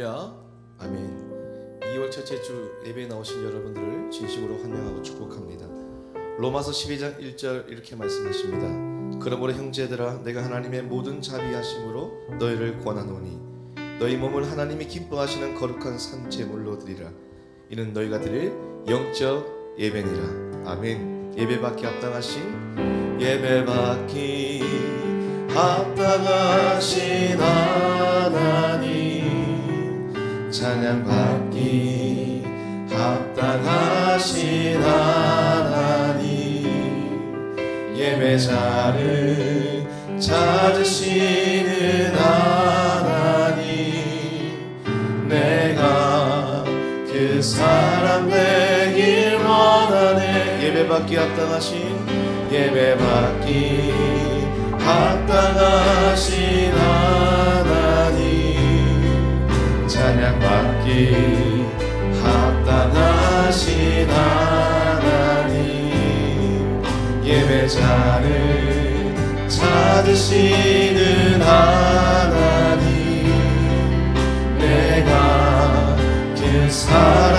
할렐루야. 아멘. 2월 첫째 주 예배에 나오신 여러분들을 진심으로 환영하고 축복합니다. 로마서 12장 1절 이렇게 말씀하십니다. 그러므로 형제들아 내가 하나님의 모든 자비하심으로 너희를 권하노니 너희 몸을 하나님이 기뻐하시는 거룩한 산 제물로 드리라. 이는 너희가 드릴 영적 예배니라. 아멘. 예배받기 합당하신 예배받기 합당하신 하나님 찬양받기 합당하신 하나님. 예배자를 찾으시는 하나님. 내가 그 사람 되길 원하네. 예배받기 합당하신 예배받기 합당하신 받기 합당하신 하나님 예배자를 찾으시는 하나님 내가 그사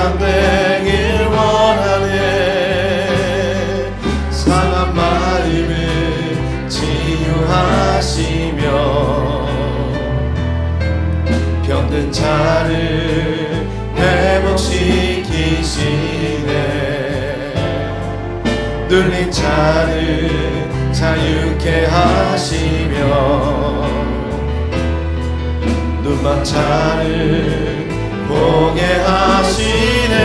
자를 회복시키시네. 눌린 자를 자유케 하시며 눈만 자를 보게 하시네.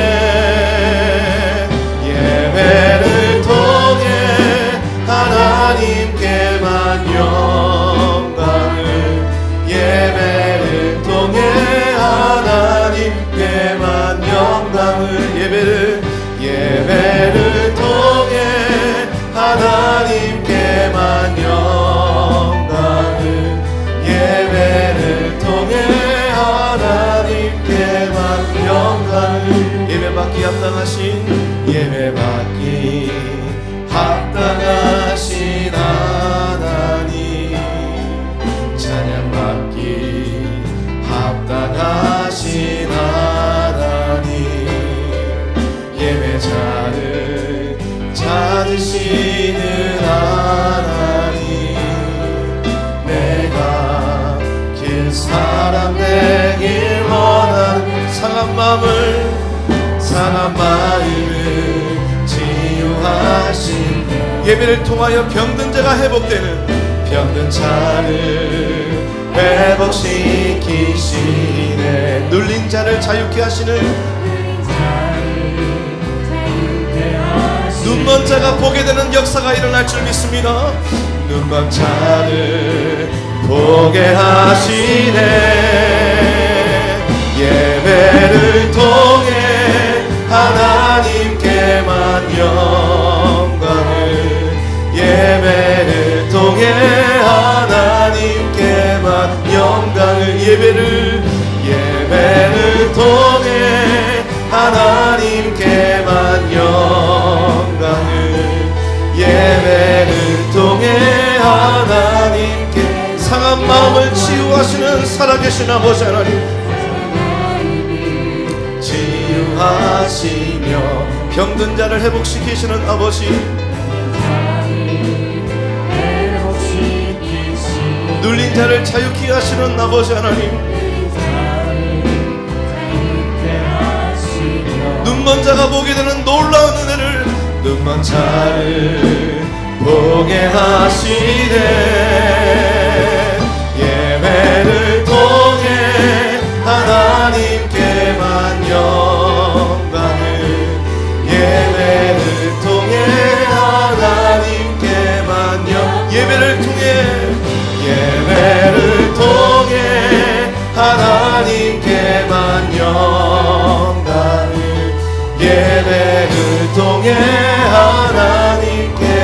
예배를 통해 하나님께만 영 예 자를 찾으시는 하나님 내가 그 사람 되길 원하는 상한 마음을 상한 마음을 치유하신 예배를 통하여 병든 자가 회복되는 병든 자를 회복시키시네. 눌린 자를 자유케 하시는 자가 보게 되는 역사가 일어날 줄 믿습니다. 눈먼 자를 보게 하시네. 예배를 통 계신 아버지 하나님 치유하시며 병든 자를 회복시키시는 아버지. 눌린 자를 자유케 하시는 아버지 하나님. 눈먼 자가 보게 되는 놀라운 은혜를 눈먼 자를 보게 하시네 예배를 통해 하나님께만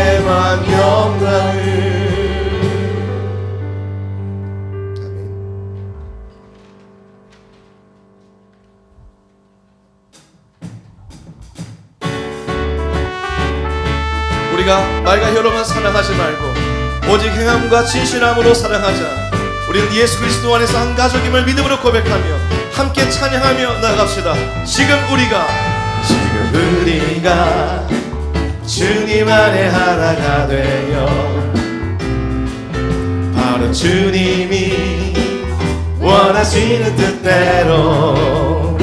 영광을 아멘. 우리가 말과 혀로만 사랑하지 말고 오직 행함과 진실함으로 사랑하자. 우리는 예수 그리스도 안에서 한 가족임을 믿음으로 고백하며 함께 찬양하며 나갑시다 지금 우리가 우리가 주님 안에 하나가 되어 바로 주님이 원하시는 뜻대로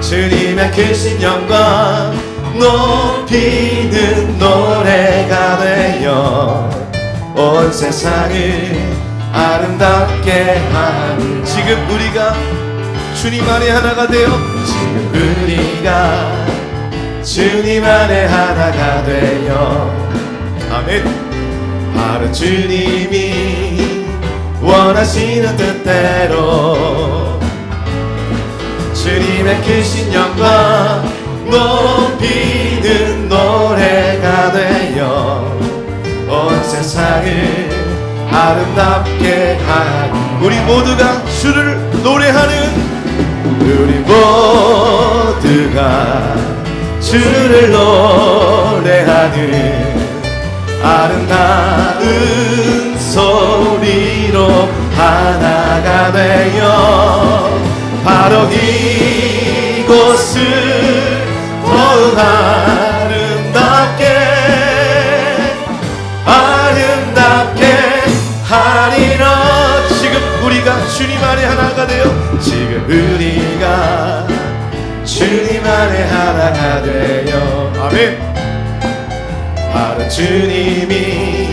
주님의 크신 영광 높이는 노래가 되어 온 세상을 아름답게 하는 지금 우리가 주님 안에 하나가 되어 지금 우리가 주님 안에 하나가 되어. 아멘. 바로 주님이 원하시는 뜻대로 주님의 크신 영광 높이는 노래가 되어 온 세상을 아름답게 한 우리 모두가 주를 노래하는 우리 모두가 주를 노래하는 아름다운 소리로 하나가 되어 바로 이곳을 더욱 아름답게 아름답게 하리라. 지금 우리가 주님 안에 하나가 되어 지금 우리가 주님 안에 하나가 되어. 아멘. 바로 주님이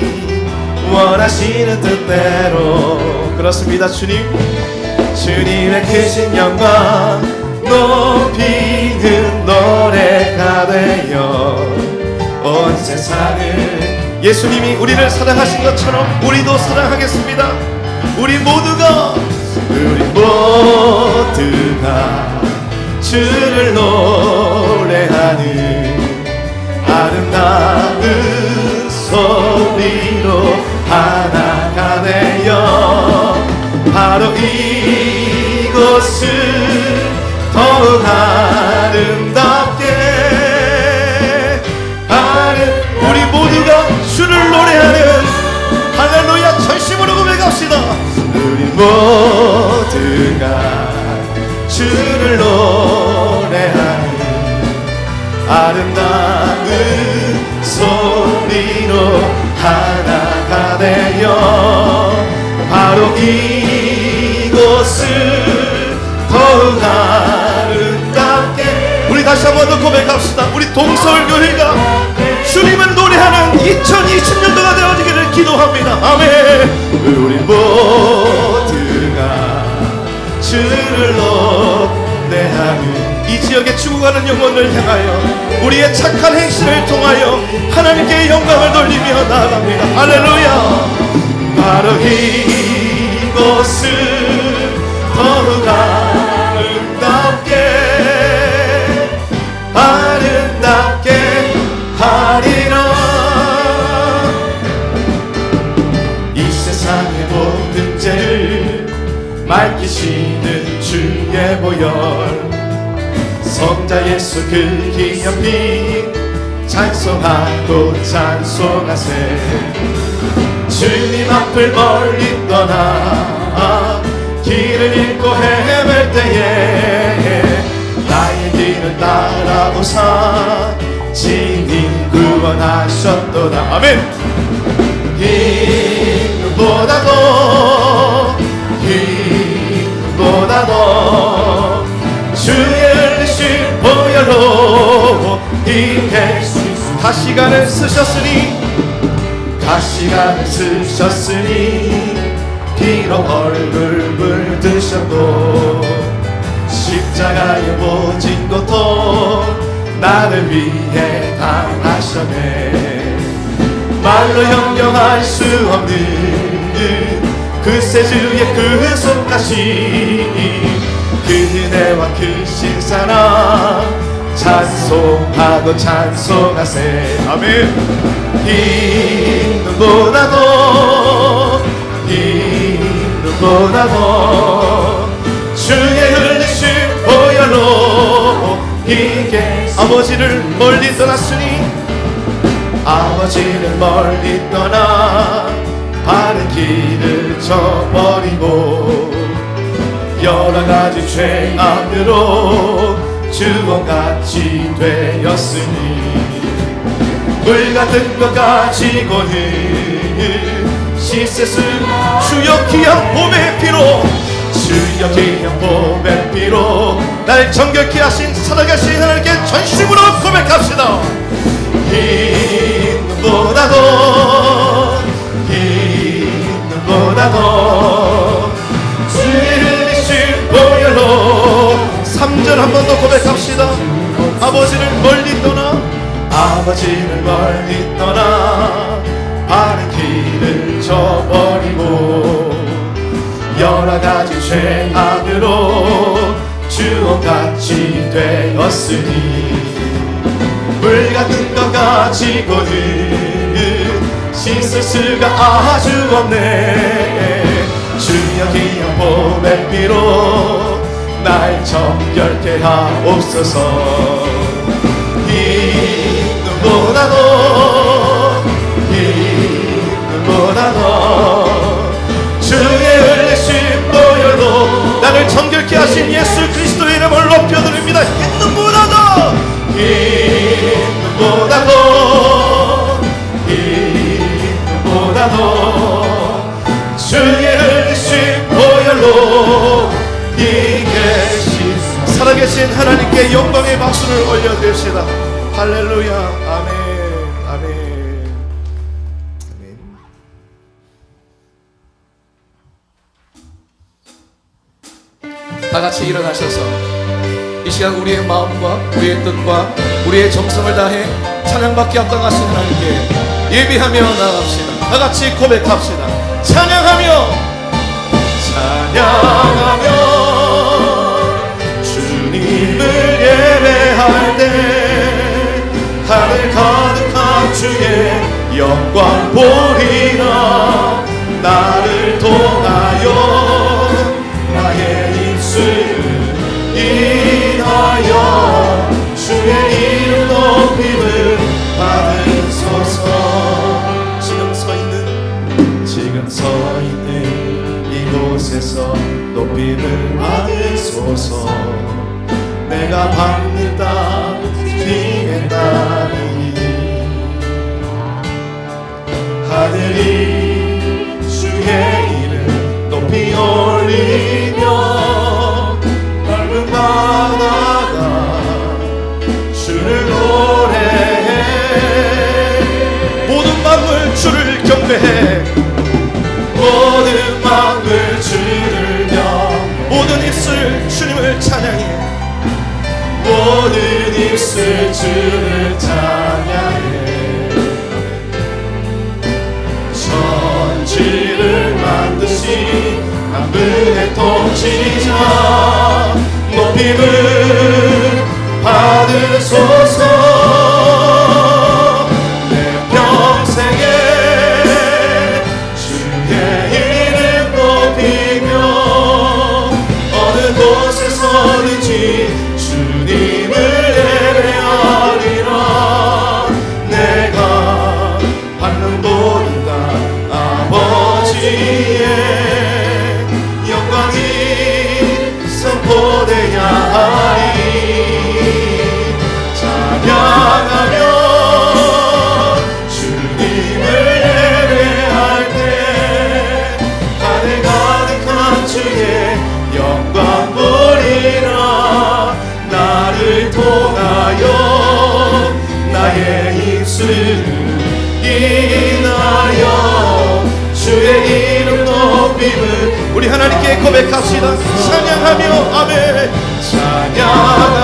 원하시는 뜻대로. 그렇습니다 주님. 주님의 크신 영광 높이는 노래가 되어. 온 세상을 예수님이 우리를 사랑하신 것처럼 우리도 사랑하겠습니다. 우리 모두가 우리 모두가 주를 노래하는 아름다운 소리로 하나가 되어 바로 이곳을 더욱 아름답게 하는 우리 모두가 주를 노래하는 할렐루야 전심으로 고백합시다. 우리 모두가 주를 노래하는 아름다운 소리로 하나가 되어 바로 이곳을 더욱 아름답게. 우리 다시 한번 더 고백합시다. 우리 동서울교회가 주님을 노래하는 2020년도가 되어지기를 기도합니다. 아멘. 우리 모두가 주를 노래하는 이 지역에 죽어가는 영혼을 향하여 우리의 착한 행실을 통하여 하나님께 영광을 돌리며 나아갑니다. 할렐루야. 바로 이곳을 아 성자 예수 그 기념비 찬송하고 찬송하세. 주님 앞을 멀리 떠나 길을 잃고 헤맬 때에 나의 길을 따라오사 진인 구원하셨도다. 아멘. 힘보다도 힘보다도 보혈로 이길 수 있어 가시관을 쓰셨으니 가시관을 쓰셨으니 피로 얼굴 물드셨고 십자가의 모진 고통 나를 위해 당하셨네. 말로 형용할 수 없는 그새 주의 그 손까지 그 은혜와 그 신사랑 찬송하고 찬송하세 아멘. 이눈보다도 이눈보다도 주의 흘리신 보혈로 이게 아버지를 멀리 떠났으니 아버지를 멀리 떠나 바른 길을 저버리고 여러 가지 죄악으로 주원같이 되었으니 물 같은 것 가지고는 씻었을 주여 귀한 봄의 피로 주여 귀한 봄의 피로 날 정결케 하신 살아가신 하나님께 전심으로 고백합시다. 흰 눈보다도 3절 한 번 더 고백합시다. 아버지를 멀리 떠나 아버지를 멀리 떠나 바른 길을 저버리고 여러 가지 죄악으로 주원같이 되었으니 물 같은 것 가지고는 씻을 수가 아주 없네. 주여 귀한 봄의 피로 날 정결케 하옵소서. 이 눈보다도 주의 흘리신 보혈로 나를 정결케 하신 예수 그리스도의 이름을 높여드립니다. 눈보다도 흰 눈보다도 주의 흘리신 보혈로 살아계신 하나님께 영광의 박수를 올려드립시다. 할렐루야. 아멘. 아멘. 아멘. 다 같이 일어나셔서 이 시간 우리의 마음과 우리의 뜻과 우리의 정성을 다해 찬양받기 합당하신 하나님께 예비하며 나아갑시다. 다 같이 고백합시다. 찬양하며. 찬양하며 주님을 예배할 때 하늘 가득한 주의 영광 보리라. 나를 통하여 나의 입술을 인하여 주의 이름 높임을 받으소서. 지금 서 있는 지금 서 있는 이곳에서 높임을 받으소서 주를 경배해 모든 만물 주를 명 모든 입술 주님을 찬양해. 모든 입술 주를 찬양해. 천지를 만드신 만물의 통치자 높임을 받으소서 인하여 주의 이름 높임을 우리 하나님께 고백합시다. 찬양하며 아멘. 찬양